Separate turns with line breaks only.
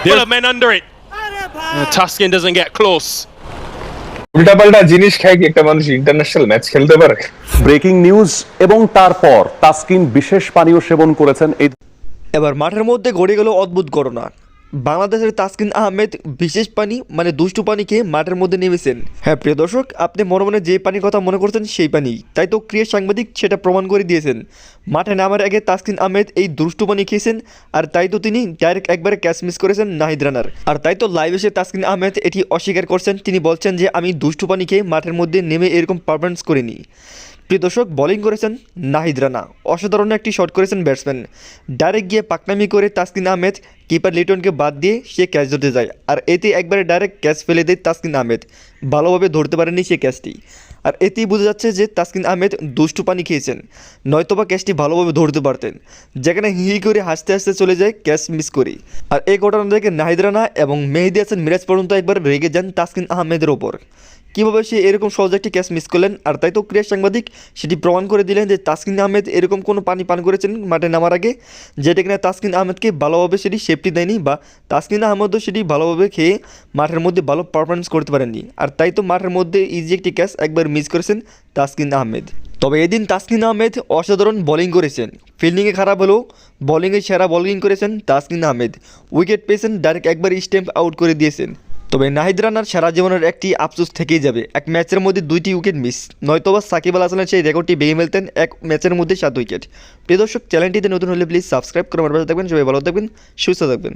Full of men under it. Uh, Tuskin doesn't get close.
উল্টাপাল্টা জিনিস খায় কি একটা মানুষ ইন্টারন্যাশনাল ম্যাচ খেলতে পারে
ব্রেকিং নিউজ এবং তারপর তাসকিন বিশেষ পানীয় সেবন করেছেন এই
এবার মাঠের মধ্যে গড়ে গেল অদ্ভুত ঘটনা বাংলাদেশের তাসকিন আহমেদ বিশেষ পানি মানে দুষ্টু পানি খেয়ে মাঠের মধ্যে নেমেছেন। হ্যাঁ প্রিয় দর্শক, আপনি মনে মনে যে পানির কথা মনে করছেন সেই পানি। তাই তো ক্রিয়া সাংবাদিক সেটা প্রমাণ করে দিয়েছেন। মাঠে নামার আগে তাসকিন আহমেদ এই দুষ্টু পানি খেয়েছেন, আর তাই তো তিনি ডাইরেক্ট একবারে ক্যাচ মিস করেছেন নাহিদ রানার। আর তাই তো লাইভ এসে তাসকিন আহমেদ এটি অস্বীকার করছেন। তিনি বলছেন যে, আমি দুষ্টু পানি খেয়ে মাঠের মধ্যে নেমে এরকম পারফরমেন্স করিনি। প্রিয় দর্শক বোলিং করেছেন নাহিদ রানা। অসাধারণ একটি শট করেছেন ব্যাটসম্যান ডাইরেক্ট গিয়ে পাকনামি করে তাসকিন আহমেদ কিপার লিটনকে বাদ দিয়ে সে ক্যাচ ধরতে যায়। আর এতে একবারে ডাইরেক্ট ক্যাচ ফেলে দেয় তাসকিন আহমেদ। ভালোভাবে ধরতে পারেনি সে ক্যাচটি আর এতেই বোঝা যাচ্ছে যে তাসকিন আহমেদ দুষ্টু পানি খেয়েছেন। নয়তোবা ক্যাচটি ভালোভাবে ধরতে পারতেন। যেখানে হি করে হাসতে হাসতে চলে যায় ক্যাচ মিস করি। আর এই ঘটনা দেখে নাহিদ রানা এবং মেহেদি হাসান মিরাজ পর্যন্ত একবার রেগে যান তাসকিন আহমেদের ওপর। কীভাবে সে এরকম সহজে একটি ক্যাচ মিস করলেন? আর তাই তো ক্রিয়া সাংবাদিক, সেটি প্রমাণ করে দিলেন যে তাসকিন আহমেদ এরকম কোনো পানি পান করেছেন মাঠে নামার আগে, যেটা কিনা তাসকিন আহমেদকে ভালোভাবে সেটি সেফটি দেয়নি বা তাসকিন আহমেদও সেটি ভালোভাবে খেয়ে মাঠের মধ্যে ভালো পারফরমেন্স করতে পারেননি। আর তাই তো মাঠের মধ্যে ইজি একটি ক্যাচ একবার মিস করেছেন তাসকিন আহমেদ। তবে এদিন তাসকিন আহমেদ অসাধারণ বোলিং করেছেন। ফিল্ডিংয়ে খারাপ হলেও বোলিংয়ে সেরা বোলিং করেছেন তাসকিন আহমেদ। উইকেট পেয়েছেন ডাইরেক্ট একবার স্টেম্প আউট করে দিয়েছেন। তবে নাহিদ রানার সারা জীবনের একটি আফসোস থেকেই যাবে। এক ম্যাচের মধ্যে দুইটি উইকেট মিস। নয়তোবা সাকিব আল হাসানের সেই রেকর্ডটি ভেঙে ফেলতেন এক ম্যাচের মধ্যে সাত উইকেট। প্রিয় দর্শক, চ্যানেলটিতে নতুন হলে প্লিজ সাবস্ক্রাইব করে পাশে থাকবেন। সবাই ভালো থাকবেন, সুস্থ থাকবেন।